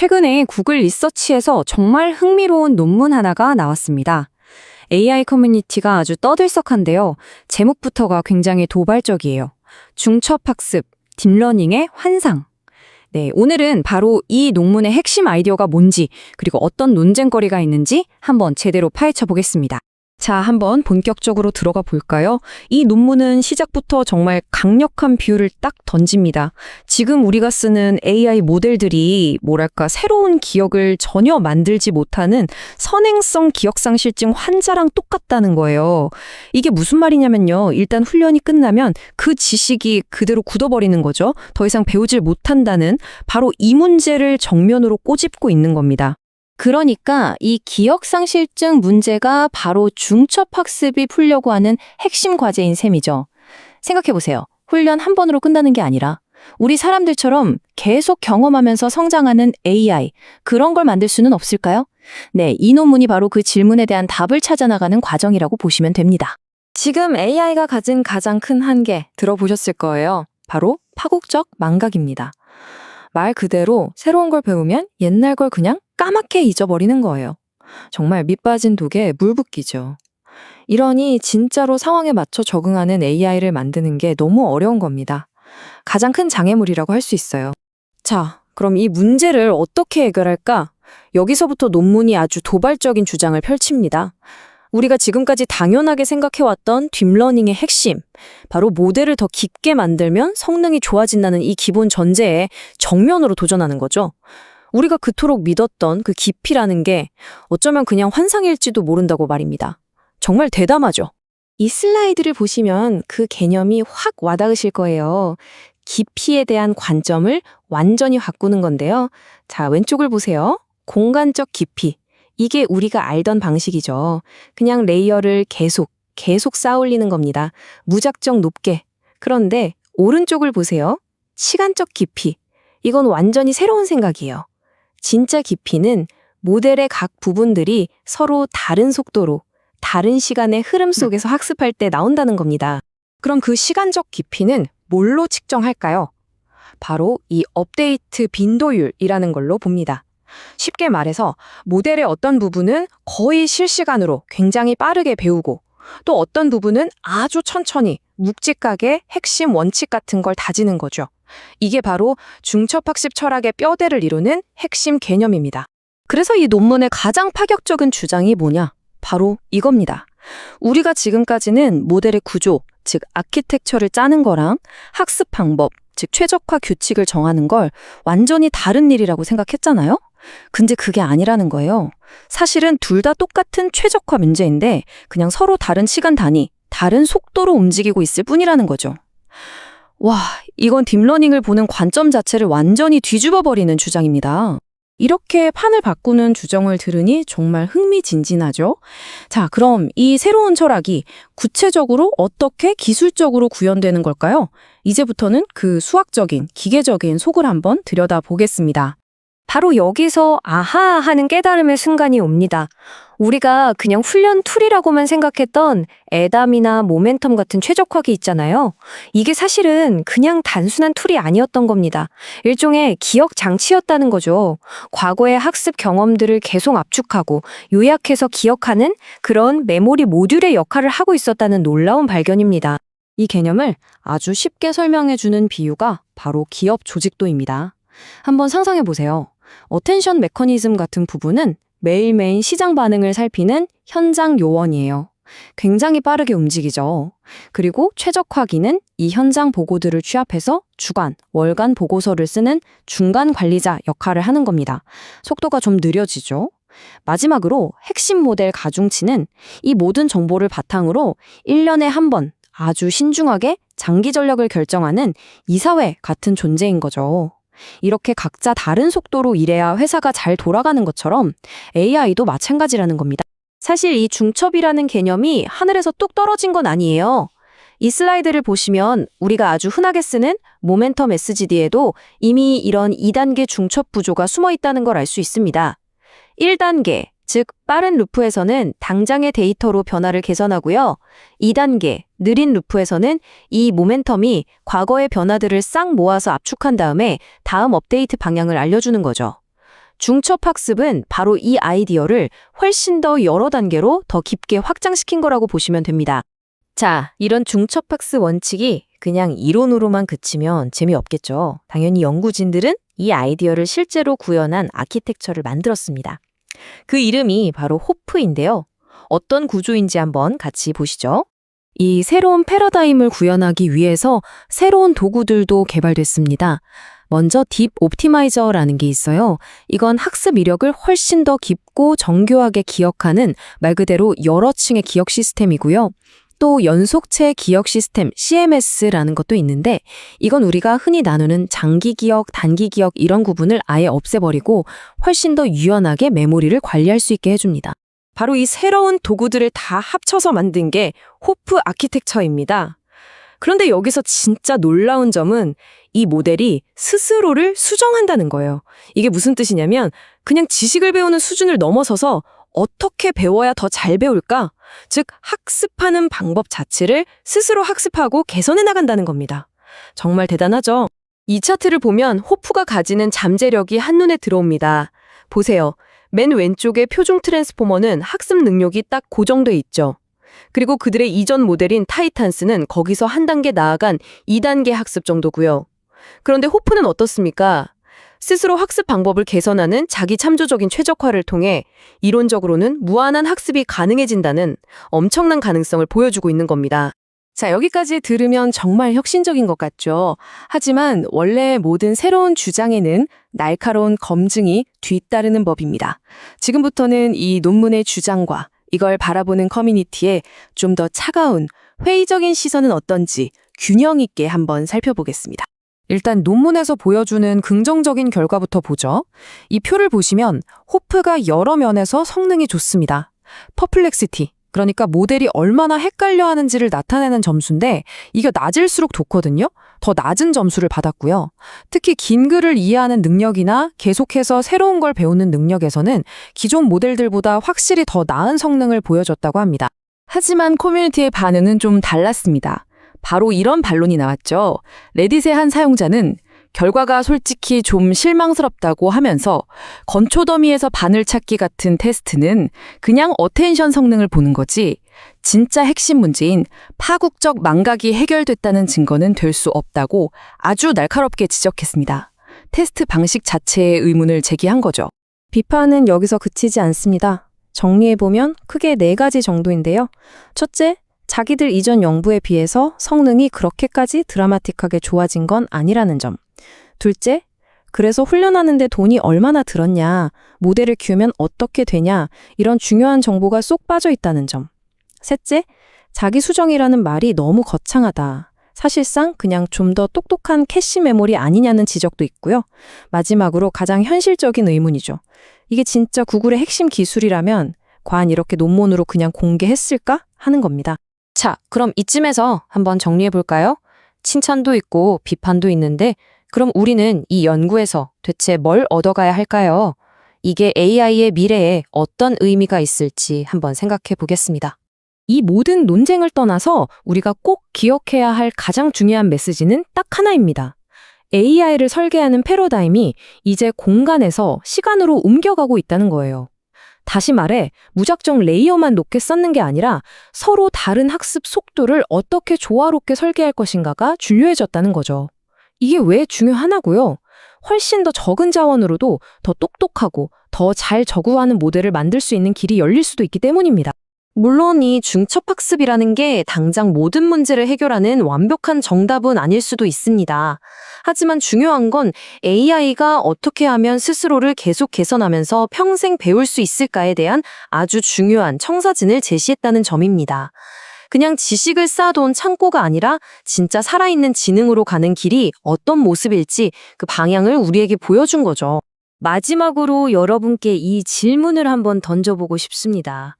최근에 구글 리서치에서 정말 흥미로운 논문 하나가 나왔습니다. AI 커뮤니티가 아주 떠들썩한데요. 제목부터가 굉장히 도발적이에요. 중첩학습, 딥러닝의 환상. 네, 오늘은 바로 이 논문의 핵심 아이디어가 뭔지, 그리고 어떤 논쟁거리가 있는지 한번 제대로 파헤쳐 보겠습니다. 자, 한번 본격적으로 들어가 볼까요? 이 논문은 시작부터 정말 강력한 비유를 딱 던집니다. 지금 우리가 쓰는 AI 모델들이 뭐랄까 새로운 기억을 전혀 만들지 못하는 선행성 기억상실증 환자랑 똑같다는 거예요. 이게 무슨 말이냐면요. 일단 훈련이 끝나면 그 지식이 그대로 굳어버리는 거죠. 더 이상 배우질 못한다는 바로 이 문제를 정면으로 꼬집고 있는 겁니다. 그러니까 이 기억상실증 문제가 바로 중첩학습이 풀려고 하는 핵심 과제인 셈이죠. 생각해보세요. 훈련 한 번으로 끝나는 게 아니라 우리 사람들처럼 계속 경험하면서 성장하는 AI, 그런 걸 만들 수는 없을까요? 네, 이 논문이 바로 그 질문에 대한 답을 찾아나가는 과정이라고 보시면 됩니다. 지금 AI가 가진 가장 큰 한계 들어보셨을 거예요. 바로 파국적 망각입니다. 말 그대로 새로운 걸 배우면 옛날 걸 그냥 까맣게 잊어버리는 거예요. 정말 밑빠진 독에 물 붓기죠. 이러니 진짜로 상황에 맞춰 적응하는 AI를 만드는 게 너무 어려운 겁니다. 가장 큰 장애물이라고 할 수 있어요. 자, 그럼 이 문제를 어떻게 해결할까? 여기서부터 논문이 아주 도발적인 주장을 펼칩니다. 우리가 지금까지 당연하게 생각해왔던 딥러닝의 핵심, 바로 모델을 더 깊게 만들면 성능이 좋아진다는 이 기본 전제에 정면으로 도전하는 거죠. 우리가 그토록 믿었던 그 깊이라는 게 어쩌면 그냥 환상일지도 모른다고 말입니다. 정말 대담하죠. 이 슬라이드를 보시면 그 개념이 확 와닿으실 거예요. 깊이에 대한 관점을 완전히 바꾸는 건데요. 자, 왼쪽을 보세요. 공간적 깊이. 이게 우리가 알던 방식이죠. 그냥 레이어를 계속, 계속 쌓아올리는 겁니다. 무작정 높게. 그런데 오른쪽을 보세요. 시간적 깊이. 이건 완전히 새로운 생각이에요. 진짜 깊이는 모델의 각 부분들이 서로 다른 속도로, 다른 시간의 흐름 속에서 학습할 때 나온다는 겁니다. 그럼 그 시간적 깊이는 뭘로 측정할까요? 바로 이 업데이트 빈도율이라는 걸로 봅니다. 쉽게 말해서 모델의 어떤 부분은 거의 실시간으로 굉장히 빠르게 배우고 또 어떤 부분은 아주 천천히 묵직하게 핵심 원칙 같은 걸 다지는 거죠. 이게 바로 중첩학습 철학의 뼈대를 이루는 핵심 개념입니다. 그래서 이 논문의 가장 파격적인 주장이 뭐냐? 바로 이겁니다. 우리가 지금까지는 모델의 구조, 즉 아키텍처를 짜는 거랑 학습 방법, 즉 최적화 규칙을 정하는 걸 완전히 다른 일이라고 생각했잖아요? 근데 그게 아니라는 거예요. 사실은 둘 다 똑같은 최적화 문제인데 그냥 서로 다른 시간 단위, 다른 속도로 움직이고 있을 뿐이라는 거죠. 와, 이건 딥러닝을 보는 관점 자체를 완전히 뒤집어 버리는 주장입니다. 이렇게 판을 바꾸는 주장을 들으니 정말 흥미진진하죠? 자, 그럼 이 새로운 철학이 구체적으로 어떻게 기술적으로 구현되는 걸까요? 이제부터는 그 수학적인, 기계적인 속을 한번 들여다보겠습니다. 바로 여기서 아하 하는 깨달음의 순간이 옵니다. 우리가 그냥 훈련 툴이라고만 생각했던 에담이나 모멘텀 같은 최적화기 있잖아요. 이게 사실은 그냥 단순한 툴이 아니었던 겁니다. 일종의 기억 장치였다는 거죠. 과거의 학습 경험들을 계속 압축하고 요약해서 기억하는 그런 메모리 모듈의 역할을 하고 있었다는 놀라운 발견입니다. 이 개념을 아주 쉽게 설명해 주는 비유가 바로 기업 조직도입니다. 한번 상상해 보세요. 어텐션 메커니즘 같은 부분은 매일매일 시장 반응을 살피는 현장 요원이에요. 굉장히 빠르게 움직이죠. 그리고 최적화기는 이 현장 보고들을 취합해서 주간, 월간 보고서를 쓰는 중간 관리자 역할을 하는 겁니다. 속도가 좀 느려지죠. 마지막으로 핵심 모델 가중치는 이 모든 정보를 바탕으로 1년에 한 번 아주 신중하게 장기 전략을 결정하는 이사회 같은 존재인 거죠. 이렇게 각자 다른 속도로 일해야 회사가 잘 돌아가는 것처럼 AI도 마찬가지라는 겁니다. 사실 이 중첩이라는 개념이 하늘에서 뚝 떨어진 건 아니에요. 이 슬라이드를 보시면 우리가 아주 흔하게 쓰는 모멘텀 SGD에도 이미 이런 2단계 중첩 구조가 숨어 있다는 걸 알 수 있습니다. 1단계, 즉 빠른 루프에서는 당장의 데이터로 변화를 개선하고요. 2단계, 느린 루프에서는 이 모멘텀이 과거의 변화들을 싹 모아서 압축한 다음에 다음 업데이트 방향을 알려주는 거죠. 중첩 학습은 바로 이 아이디어를 훨씬 더 여러 단계로 더 깊게 확장시킨 거라고 보시면 됩니다. 자, 이런 중첩 학습 원칙이 그냥 이론으로만 그치면 재미없겠죠. 당연히 연구진들은 이 아이디어를 실제로 구현한 아키텍처를 만들었습니다. 그 이름이 바로 호프인데요. 어떤 구조인지 한번 같이 보시죠. 이 새로운 패러다임을 구현하기 위해서 새로운 도구들도 개발됐습니다. 먼저 딥 옵티마이저라는 게 있어요. 이건 학습 이력을 훨씬 더 깊고 정교하게 기억하는 말 그대로 여러 층의 기억 시스템이고요. 또 연속체 기억 시스템 CMS라는 것도 있는데 이건 우리가 흔히 나누는 장기 기억, 단기 기억 이런 구분을 아예 없애버리고 훨씬 더 유연하게 메모리를 관리할 수 있게 해줍니다. 바로 이 새로운 도구들을 다 합쳐서 만든 게 호프 아키텍처입니다. 그런데 여기서 진짜 놀라운 점은 이 모델이 스스로를 수정한다는 거예요. 이게 무슨 뜻이냐면 그냥 지식을 배우는 수준을 넘어서서 어떻게 배워야 더 잘 배울까? 즉, 학습하는 방법 자체를 스스로 학습하고 개선해 나간다는 겁니다. 정말 대단하죠? 이 차트를 보면 호프가 가지는 잠재력이 한눈에 들어옵니다. 보세요. 맨 왼쪽의 표준 트랜스포머는 학습 능력이 딱 고정돼 있죠. 그리고 그들의 이전 모델인 타이탄스는 거기서 한 단계 나아간 2단계 학습 정도고요. 그런데 호프는 어떻습니까? 스스로 학습 방법을 개선하는 자기 참조적인 최적화를 통해 이론적으로는 무한한 학습이 가능해진다는 엄청난 가능성을 보여주고 있는 겁니다. 자, 여기까지 들으면 정말 혁신적인 것 같죠? 하지만 원래 모든 새로운 주장에는 날카로운 검증이 뒤따르는 법입니다. 지금부터는 이 논문의 주장과 이걸 바라보는 커뮤니티에 좀 더 차가운 회의적인 시선은 어떤지 균형 있게 한번 살펴보겠습니다. 일단 논문에서 보여주는 긍정적인 결과부터 보죠. 이 표를 보시면 호프가 여러 면에서 성능이 좋습니다. 퍼플렉시티, 그러니까 모델이 얼마나 헷갈려 하는지를 나타내는 점수인데 이게 낮을수록 좋거든요. 더 낮은 점수를 받았고요. 특히 긴 글을 이해하는 능력이나 계속해서 새로운 걸 배우는 능력에서는 기존 모델들보다 확실히 더 나은 성능을 보여줬다고 합니다. 하지만 커뮤니티의 반응은 좀 달랐습니다. 바로 이런 반론이 나왔죠. 레딧의 한 사용자는 결과가 솔직히 좀 실망스럽다고 하면서 건초 더미에서 바늘 찾기 같은 테스트는 그냥 어텐션 성능을 보는 거지 진짜 핵심 문제인 파국적 망각이 해결됐다는 증거는 될 수 없다고 아주 날카롭게 지적했습니다. 테스트 방식 자체에 의문을 제기한 거죠. 비판은 여기서 그치지 않습니다. 정리해보면 크게 네 가지 정도인데요. 첫째, 자기들 이전 연구에 비해서 성능이 그렇게까지 드라마틱하게 좋아진 건 아니라는 점. 둘째, 그래서 훈련하는데 돈이 얼마나 들었냐, 모델을 키우면 어떻게 되냐, 이런 중요한 정보가 쏙 빠져 있다는 점. 셋째, 자기 수정이라는 말이 너무 거창하다. 사실상 그냥 좀 더 똑똑한 캐시 메모리 아니냐는 지적도 있고요. 마지막으로 가장 현실적인 의문이죠. 이게 진짜 구글의 핵심 기술이라면 과연 이렇게 논문으로 그냥 공개했을까 하는 겁니다. 자, 그럼 이쯤에서 한번 정리해 볼까요? 칭찬도 있고 비판도 있는데 그럼 우리는 이 연구에서 대체 뭘 얻어가야 할까요? 이게 AI의 미래에 어떤 의미가 있을지 한번 생각해 보겠습니다. 이 모든 논쟁을 떠나서 우리가 꼭 기억해야 할 가장 중요한 메시지는 딱 하나입니다. AI를 설계하는 패러다임이 이제 공간에서 시간으로 옮겨가고 있다는 거예요. 다시 말해, 무작정 레이어만 높게 쌓는 게 아니라 서로 다른 학습 속도를 어떻게 조화롭게 설계할 것인가가 중요해졌다는 거죠. 이게 왜 중요하냐고요? 훨씬 더 적은 자원으로도 더 똑똑하고 더잘 적우하는 모델을 만들 수 있는 길이 열릴 수도 있기 때문입니다. 물론 이 중첩학습이라는 게 당장 모든 문제를 해결하는 완벽한 정답은 아닐 수도 있습니다. 하지만 중요한 건 AI가 어떻게 하면 스스로를 계속 개선하면서 평생 배울 수 있을까에 대한 아주 중요한 청사진을 제시했다는 점입니다. 그냥 지식을 쌓아둔 창고가 아니라 진짜 살아있는 지능으로 가는 길이 어떤 모습일지 그 방향을 우리에게 보여준 거죠. 마지막으로 여러분께 이 질문을 한번 던져보고 싶습니다.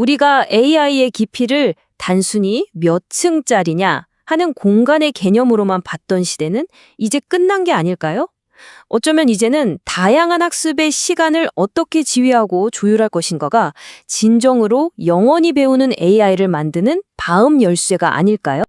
우리가 AI의 깊이를 단순히 몇 층짜리냐 하는 공간의 개념으로만 봤던 시대는 이제 끝난 게 아닐까요? 어쩌면 이제는 다양한 학습의 시간을 어떻게 지휘하고 조율할 것인가가 진정으로 영원히 배우는 AI를 만드는 다음 열쇠가 아닐까요?